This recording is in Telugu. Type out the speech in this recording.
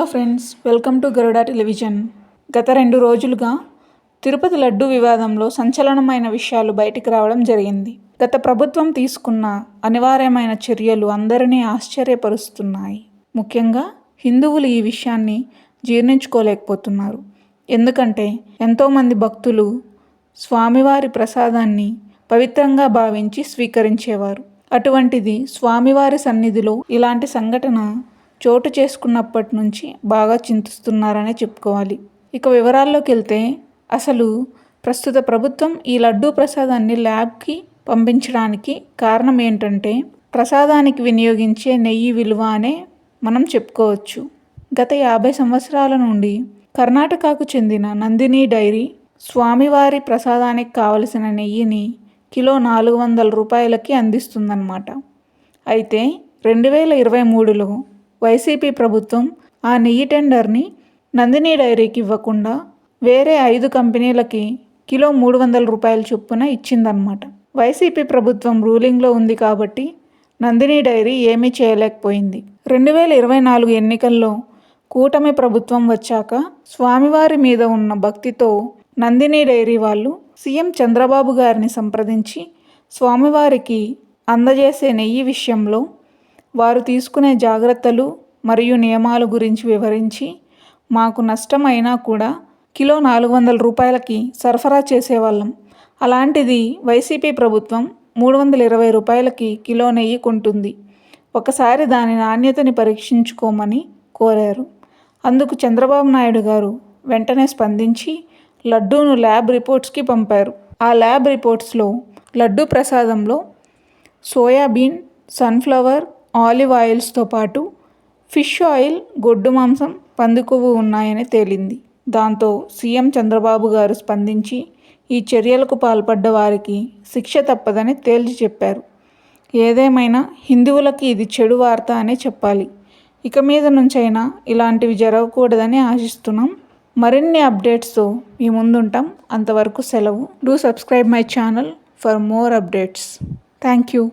Hello friends welcome to Garuda television. గత రెండు రోజులుగా తిరుపతి లడ్డు వివాదంలో సంచలనమైన విషయాలు బయటికి రావడం జరిగింది. గత ప్రభుత్వం తీసుకున్న అనివార్యమైన చర్యలు అందరినీ ఆశ్చర్యపరుస్తున్నాయి. ముఖ్యంగా హిందువులు ఈ విషయాన్ని జీర్ణించుకోలేకపోతున్నారు. ఎందుకంటే ఎంతోమంది భక్తులు స్వామివారి ప్రసాదాన్ని పవిత్రంగా భావించి స్వీకరించేవారు. అటువంటిది స్వామివారి సన్నిధిలో ఇలాంటి సంఘటన చోటు చేసుకున్నప్పటి నుంచి బాగా చింతిస్తున్నారనే చెప్పుకోవాలి. ఇక వివరాల్లోకి వెళ్తే అసలు ప్రస్తుత ప్రభుత్వం ఈ లడ్డూ ప్రసాదాన్ని ల్యాబ్కి పంపించడానికి కారణం ఏంటంటే ప్రసాదానికి వినియోగించే నెయ్యి విలువ అనే మనం చెప్పుకోవచ్చు. గత యాభై సంవత్సరాల నుండి కర్ణాటకకు చెందిన నందిని డైరీ స్వామివారి ప్రసాదానికి కావలసిన నెయ్యిని కిలో నాలుగు వందల రూపాయలకి అందిస్తుందన్నమాట. అయితే రెండు వేల ఇరవై మూడులో వైసీపీ ప్రభుత్వం ఆ నెయ్యి టెండర్ని నందిని డైరీకి ఇవ్వకుండా వేరే ఐదు కంపెనీలకి కిలో మూడు వందల రూపాయల చొప్పున ఇచ్చిందనమాట వైసీపీ ప్రభుత్వం రూలింగ్లో ఉంది కాబట్టి నందిని డైరీ ఏమీ చేయలేకపోయింది. రెండు వేల ఇరవై నాలుగు ఎన్నికల్లో కూటమి ప్రభుత్వం వచ్చాక స్వామివారి మీద ఉన్న భక్తితో నందిని డైరీ వాళ్ళు సీఎం చంద్రబాబు గారిని సంప్రదించి స్వామివారికి అందజేసే నెయ్యి విషయంలో వారు తీసుకునే జాగ్రత్తలు మరియు నియమాల గురించి వివరించి మాకు నష్టమైనా కూడా కిలో నాలుగు వందల రూపాయలకి సరఫరా చేసేవాళ్ళం. అలాంటిది వైసీపీ ప్రభుత్వం మూడు వందల ఇరవై రూపాయలకి కిలో నెయ్యి కొంటుంది. ఒకసారి దాని నాణ్యతని పరీక్షించుకోమని కోరారు. అందుకు చంద్రబాబు నాయుడు గారు వెంటనే స్పందించి లడ్డూను ల్యాబ్ రిపోర్ట్స్కి పంపారు. ఆ ల్యాబ్ రిపోర్ట్స్లో లడ్డూ ప్రసాదంలో సోయాబీన్ సన్ఫ్లవర్ ఆలివ్ ఆయిల్స్తో పాటు ఫిష్ ఆయిల్ గొడ్డు మాంసం పందికొవ్వు ఉన్నాయని తేలింది. దాంతో సీఎం చంద్రబాబు గారు స్పందించి ఈ చర్యలకు పాల్పడ్డ వారికి శిక్ష తప్పదని తేల్చి చెప్పారు. ఏదేమైనా హిందువులకి ఇది చెడు వార్త అనే చెప్పాలి. ఇక మీద నుంచైనా ఇలాంటివి జరగకూడదని ఆశిస్తున్నాం. మరిన్ని అప్డేట్స్తో మీ ముందుంటాం. అంతవరకు సెలవు. Do subscribe my channel for more updates thank you